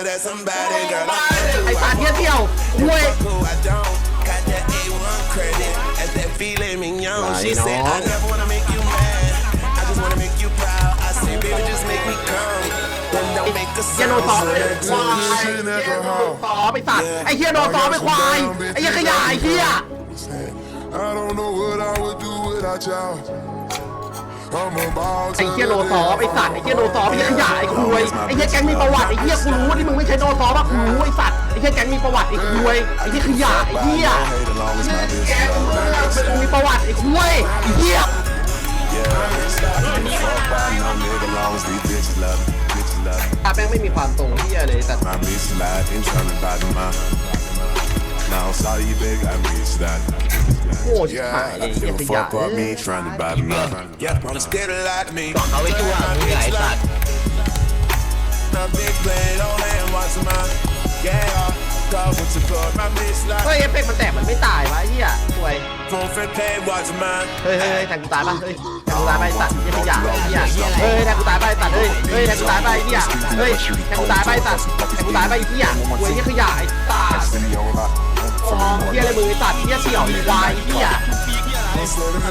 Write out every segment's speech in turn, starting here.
sure that somebody girl. ไอ้สารเที่ยเที่ยวคุย Cool, I don't. Got that A1 credit. That's that filet mignon. She Right said, I on. never wanna make you mad. I just wanna make you proud. I say, baby, just make me come. Then don't make a เฮียโน sound. ซอฟไอ้ควายเฮียโนซอฟไอ้สัตว์ไอ้เฮียโนซอฟไอ้ควายไอ้เฮียขยะไอ้เฮีย I don't know what I would do without y'all. I'm about ไอ้เฮียโนซอฟไอ้สัตว์ไอ้เฮียโนซอฟไอ้เฮียขยะไ อ้คุยไอ้เฮียแก๊งมีประวัติไอ้เฮียกูรู้ที่มึงไม่ใช่โนซอฟอะกูรู้ไอ้สัตว์ไอ้เฮียแก๊งมีประวัติไอ้คุยไอ้เฮียขยะไอ้เฮีย hate along with my bitch. มึงมีประวัติไอ้คุยไอ้เฮีย Fuck by no nigga long as these bitches love me. Bitches love me. แป้งไม่มีความตรงเฮียเลยสัตว์ My bitch slide in trying to buy the mine. Now I'm sorry you big, I bitch slide. โง่ชิบหาย Yeah, เลย I เฮีย give ข a ยะ fuck about me trying to buy the mine. Yeah, wanna scared a lot of me. เอาไว้ตัวมึงไงไอ้สัตว์ เฮ้ย like เอฟเฟกต์มันแตกมันไม่ตายวะไอ้เฮียคุย phone for pay, watch mine. เฮ้ยเฮ้ยเฮ้ยแทงกูตายป่ะเฮ้ยแทงกูตายไปสัตว์เฮียขยะไอ้เฮียเฮ้ยแทงกูตายไปสัตว์เฮ้ยเฮ้ยแทงกูตายไปไอ้เฮียเฮ้ยแทงกูตายไปสัตว์แทงกูตายไปไอ้เฮียคุยเฮียขยะไอ้สัตว์ City on rock. ฟองเฮียอะไรมือไอ้สัตว์เฮียเสี่ยวไอ้ควายไอ้เฮียไอ้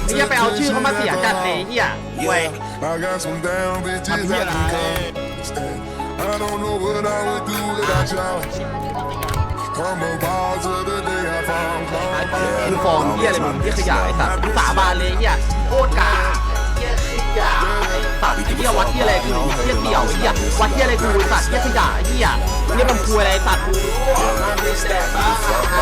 เฮียไปเอาชื่อเขามาเสียจัดเลยไอ้เฮียคุย I got some damn bitches I can call. I don't know what I would do without y'all. I'm about to the day I found มึงฟองเฮียอะไรมึงเฮียขยะไอ้สัตว์มึงสาบานเลยไอ้เฮียโคตรกาเฮียขยะไอ้ เฮียวัดเฮียอะไรกูเฮียเสี่ยวเฮียวัดเฮียอะไรกูไอสัตว์เฮียขยะไอเฮียเฮียมันคุยอะไรไอ้สัตว์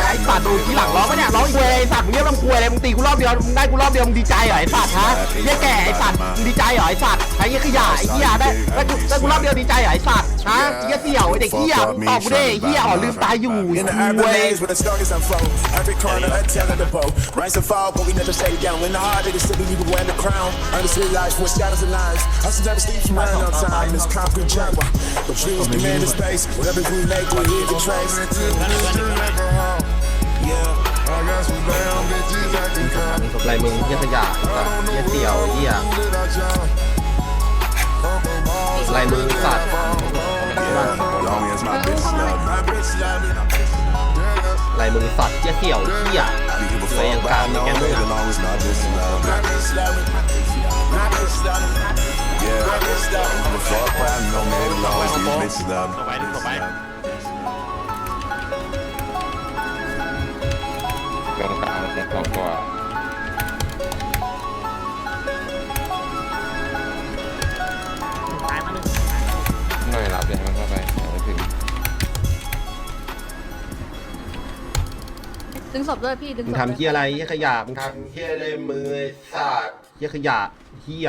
ไอ้สัตว์ดูทีหลังร้องปะเนี่ยร้องคุยไอ้สัตว์มึงเรียกลำคุยอะไรมึงตีกูรอบเดียวมึงได้กูรอบเดียวมึงดีใจเหรอไอ้สัตว์ฮะเหี้ยแก่ไอ้สัตว์มึงดีใจเหรอไอ้สัตว์ไอ้เหี้ยขยะไอ้เหี้ยได้ได้กูได้กูรอบเดียวดีใจเหรอไอ้สัตว์ฮะเหี้ยเสี่ยวไอ้เด็กเหี้ยมึงตอบกูดิไอ้เหี้ยอ๋อลืมตาอยู่ไอคุย Every corner a tale of the bow. Rise and fall, but we never stay down. In the heart of the city, we wear the crown. Understood life with shadows and lines. Hustle never sleep from running on time. This concrete jungle. But dreams demand the space. Whatever we make, we leave a trace. Yeah. I got some damn bitches I can call. มึงกับอะไรมึงเหี้ยขยะไอ้สัตว์เหี้ยเสี่ยวไอ้เหี้ย Without y'all. I'm about อะไรมึงไอ้สัตว์ Yeah, long as my bitch love me. My bitch love me. อะไรมึงไอ้สัตว์เหี้ยเสี่ยวไอ้เหี้ย We give a Lay 'em fuck down, about no nigga. nigga long long as these bitches love me. ต่อไปต่อไปลงกลางสองตัวตายมาหนึ่งหน่อยรับเลยมันเข้าไปเอาไปถึงดึงศพด้วยพี่ดึงมึงศพทำเหี้ยอะไรเหี้ยขยะมึงทำเหี้ยอะไรมือไอ้สัตว์เหี้ยขยะเหี้ย